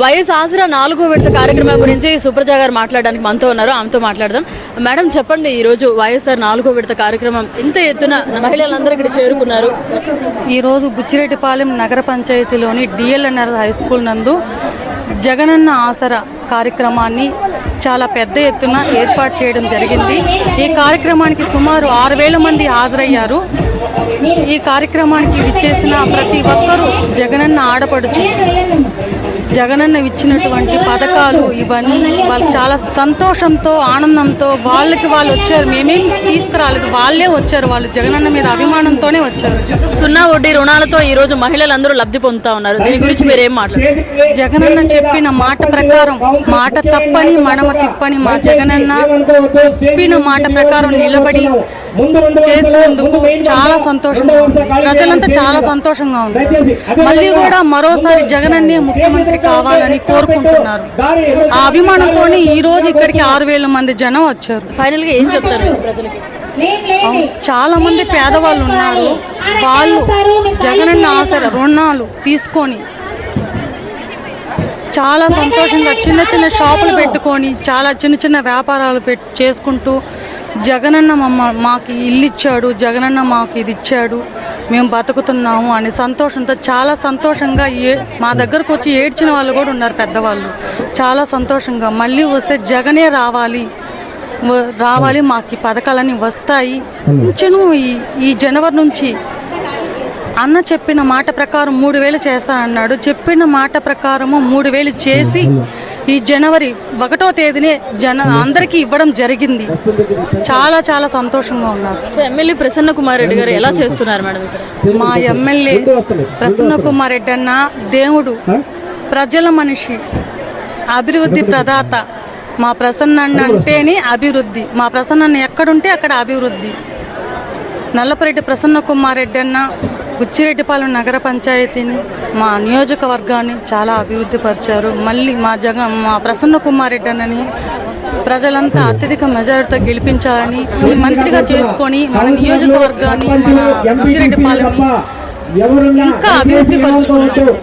YS ఆసరా నాలుగో విడత కార్యక్రమం గురించి సుప్రజ గారు మాట్లాడడానికి మనతో ఉన్నారు. ఆమెతో మాట్లాడదాం. మేడం చెప్పండి ఈ రోజు వైఎస్ఆర్ నాలుగో విడత కార్యక్రమం ఇంత ఎత్తున మహిళలందరూ ఇక్కడ చేరుకున్నారు. ఈరోజు బుచ్చిరెడ్డిపాలెం నగర పంచాయతీలోని డిఎల్ఎన్ఆర్ హై స్కూల్ నందు జగనన్న ఆసరా కార్యక్రమాన్ని చాలా పెద్ద ఎత్తున ఏర్పాటు చేయడం జరిగింది. ఈ కార్యక్రమానికి సుమారు ఆరు వేల మంది హాజరయ్యారు. ఈ కార్యక్రమానికి విచ్చేసిన ప్రతి ఒక్కరూ జగనన్న ఆడపడుచు జగనన్న ఇచ్చినటువంటి పథకాలు ఇవన్నీ వాళ్ళు చాలా సంతోషంతో ఆనందంతో వాళ్ళకి వాళ్ళు వచ్చారు. మేమేం తీసుకురాలేదు. వాళ్ళే వచ్చారు. వాళ్ళు జగనన్న మీద అభిమానంతోనే వచ్చారు. సున్నా వడ్డీ రుణాలతో ఈ రోజు మహిళలందరూ లబ్ధి పొందుతా ఉన్నారు. దీని గురించి మీరు ఏం మాట్లాడారు జగనన్న చెప్పిన మాట ప్రకారం మాట తప్పని మడమ తిప్పని మా జగనన్న చెప్పిన మాట ప్రకారం నిలబడి చేసినందుకు చాలా సంతోషంగా ఉంది. ప్రజలంతా చాలా సంతోషంగా ఉంది. మళ్ళీ కూడా మరోసారి జగనన్నే ముఖ్యమంత్రి కావాలని కోరుకుంటున్నారు. ఆ అభిమానంతోనే ఈ రోజు ఇక్కడికి ఆరు వేల మంది జనం వచ్చారు. ఫైనల్గా ఏం చెప్తారు ప్రజలకి? చాలా మంది పేదవాళ్ళు ఉన్నారు. వాళ్ళు జగనన్న ఆసర రుణాలు తీసుకొని చాలా సంతోషంగా చిన్న చిన్న షాపులు పెట్టుకొని చాలా చిన్న చిన్న వ్యాపారాలు పెట్ చేసుకుంటూ జగనన్న మమ్మ మాకు ఇల్లు ఇచ్చాడు జగనన్న మాకు ఇది ఇచ్చాడు మేము బతుకుతున్నాము అని సంతోషంతో చాలా సంతోషంగా ఏ మా దగ్గరకు వచ్చి ఏడ్చిన వాళ్ళు కూడా ఉన్నారు పెద్దవాళ్ళు. చాలా సంతోషంగా. మళ్ళీ వస్తే జగనే రావాలి. రావాలి మాకు ఈ పథకాలన్నీ వస్తాయి. కొంచెం ఈ ఈ జనవరి నుంచి. అన్న చెప్పిన మాట ప్రకారం మూడు వేలు చేస్తానన్నాడు చెప్పిన మాట ప్రకారము మూడు వేలు చేసి ఈ జనవరి ఒకటో తేదీనే జన అందరికీ ఇవ్వడం జరిగింది. చాలా చాలా సంతోషంగా ఉన్నారు. ఎమ్మెల్యే ప్రసన్న కుమార్ రెడ్డి గారు ఎలా చేస్తున్నారు మేడం మా ఎమ్మెల్యే ప్రసన్న కుమార్ రెడ్డి అన్న దేవుడు ప్రజల మనిషి అభివృద్ధి ప్రదాత. మా ప్రసన్న అన్న అంటేనే అభివృద్ధి. మా ప్రసన్న ఎక్కడుంటే అక్కడ అభివృద్ధి. నల్లపరెడ్డి ప్రసన్న కుమార్ రెడ్డి అన్న ఉచ్చిరెడ్డిపాలెం నగర పంచాయతీని మా నియోజకవర్గాన్ని చాలా అభివృద్ధి పరిచారు. మళ్ళీ మా జగ మా ప్రసన్న కుమార్ రెడ్డి అన్నని ప్రజలంతా అత్యధిక మెజారిటీతో గెలిపించాలని మంత్రిగా చేసుకొని మన నియోజకవర్గాన్ని మన ఇంకా అభివృద్ధి పరుచుకున్నాం